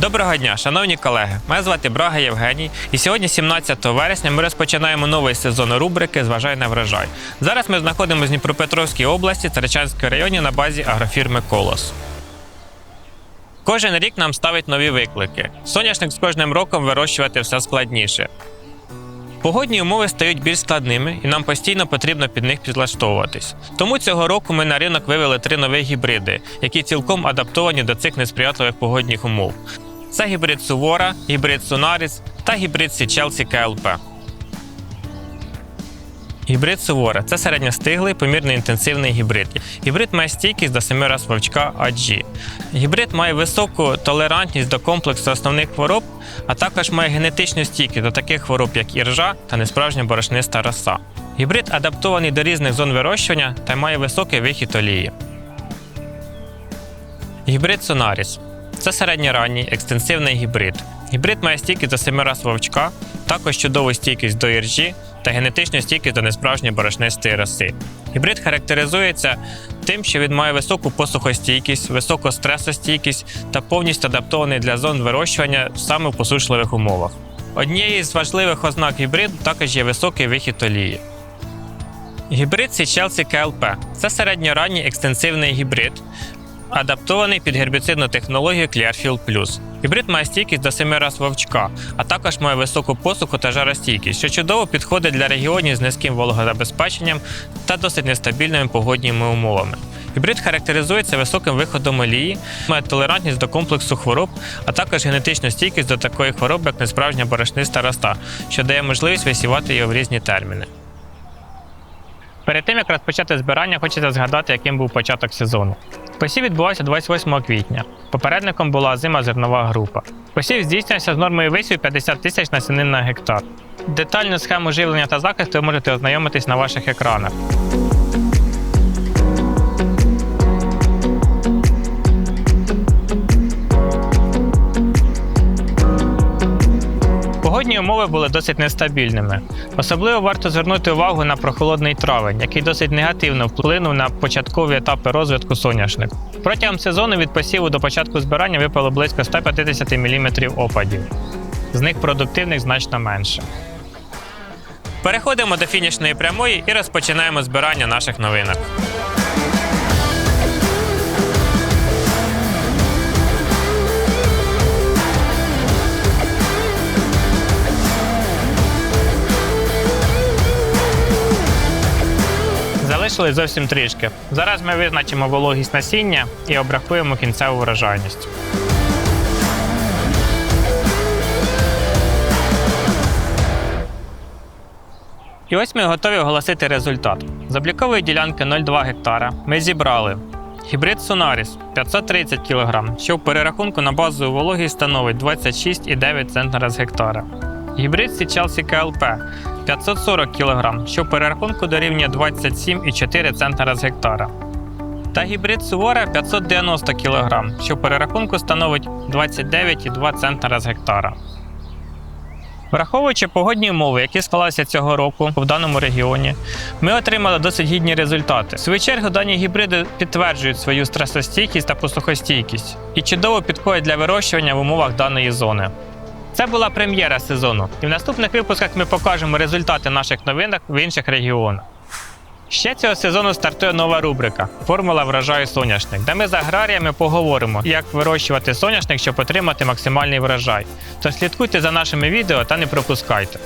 Доброго дня, шановні колеги. Мене звати Брага Євгеній, і сьогодні, 17 вересня, ми розпочинаємо новий сезон рубрики Зважай на врожай. Зараз ми знаходимося в Дніпропетровській області, Царичанському районі на базі агрофірми Колос. Кожен рік нам ставить нові виклики. Соняшник з кожним роком вирощувати все складніше. Погодні умови стають більш складними, і нам постійно потрібно під них підлаштовуватись. Тому цього року ми на ринок вивели три нові гібриди, які цілком адаптовані до цих несприятливих погодних умов. Це гібрид Сувора, гібрид Сонаріс та гібрид Січелсі КЛП. Гібрид Сувора це середньостиглий, помірно інтенсивний гібрид. Гібрид має стійкість до 7 раз вовчка AG. Гібрид має високу толерантність до комплексу основних хвороб, а також має генетичну стійкість до таких хвороб, як іржа та несправжня борошниста роса. Гібрид адаптований до різних зон вирощування та має високий вихід олії. Гібрид Сонаріс це середньоранній екстенсивний гібрид. Гібрид має стійкість до 7 раз вовчка, також чудову стійкість до іржі та генетичну стійкість до несправжньої борошнистої роси. Гібрид характеризується тим, що він має високу посухостійкість, високу стресостійкість та повністю адаптований для зон вирощування саме в посушливих умовах. Однією з важливих ознак гібриду також є високий вихід олії. Гібрид Січелсі КЛП це середньоранній екстенсивний гібрид, адаптований під гербіцидну технологію Clearfield Plus. Гібрид має стійкість до 7 раз вовчка, а також має високу посуху та жаростійкість, що чудово підходить для регіонів з низьким вологозабезпеченням та досить нестабільними погодніми умовами. Гібрид характеризується високим виходом олії, має толерантність до комплексу хвороб, а також генетичну стійкість до такої хвороби, як несправжня борошниста роста, що дає можливість висівати його в різні терміни. Перед тим як розпочати збирання, хочеться згадати, яким був початок сезону. Посів відбувався 28 квітня. Попередником була зима зернова група. Посів здійснювався з нормою висів 50 тисяч насінин на гектар. Детальну схему живлення та захисту ви можете ознайомитись на ваших екранах. Погодні умови були досить нестабільними. Особливо варто звернути увагу на прохолодний травень, який досить негативно вплинув на початкові етапи розвитку соняшнику. Протягом сезону від посіву до початку збирання випало близько 150 мм опадів. З них продуктивних значно менше. Переходимо до фінішної прямої і розпочинаємо збирання наших новинок. Залишилось зовсім трішки. Зараз ми визначимо вологість насіння і обрахуємо кінцеву врожайність. І ось ми готові оголосити результат. З облікової ділянки 0,2 гектара ми зібрали гібрид Sonaris 530 кг, що в перерахунку на базову вологість становить 26,9 центнера з гектара. Гібрид Січелсі КЛП 540 кг, що в перерахунку дорівнює 27,4 центнера з гектара. Та гібрид Сувора 590 кг, що в перерахунку становить 29,2 центнера з гектара. Враховуючи погодні умови, які склалися цього року в даному регіоні, ми отримали досить гідні результати. В свою чергу дані гібриди підтверджують свою стресостійкість та посухостійкість і чудово підходять для вирощування в умовах даної зони. Це була прем'єра сезону, і в наступних випусках ми покажемо результати наших новинок в інших регіонах. Ще цього сезону стартує нова рубрика Формула врожаю соняшник, де ми з аграріями поговоримо, як вирощувати соняшник, щоб отримати максимальний врожай. Тож слідкуйте за нашими відео та не пропускайте.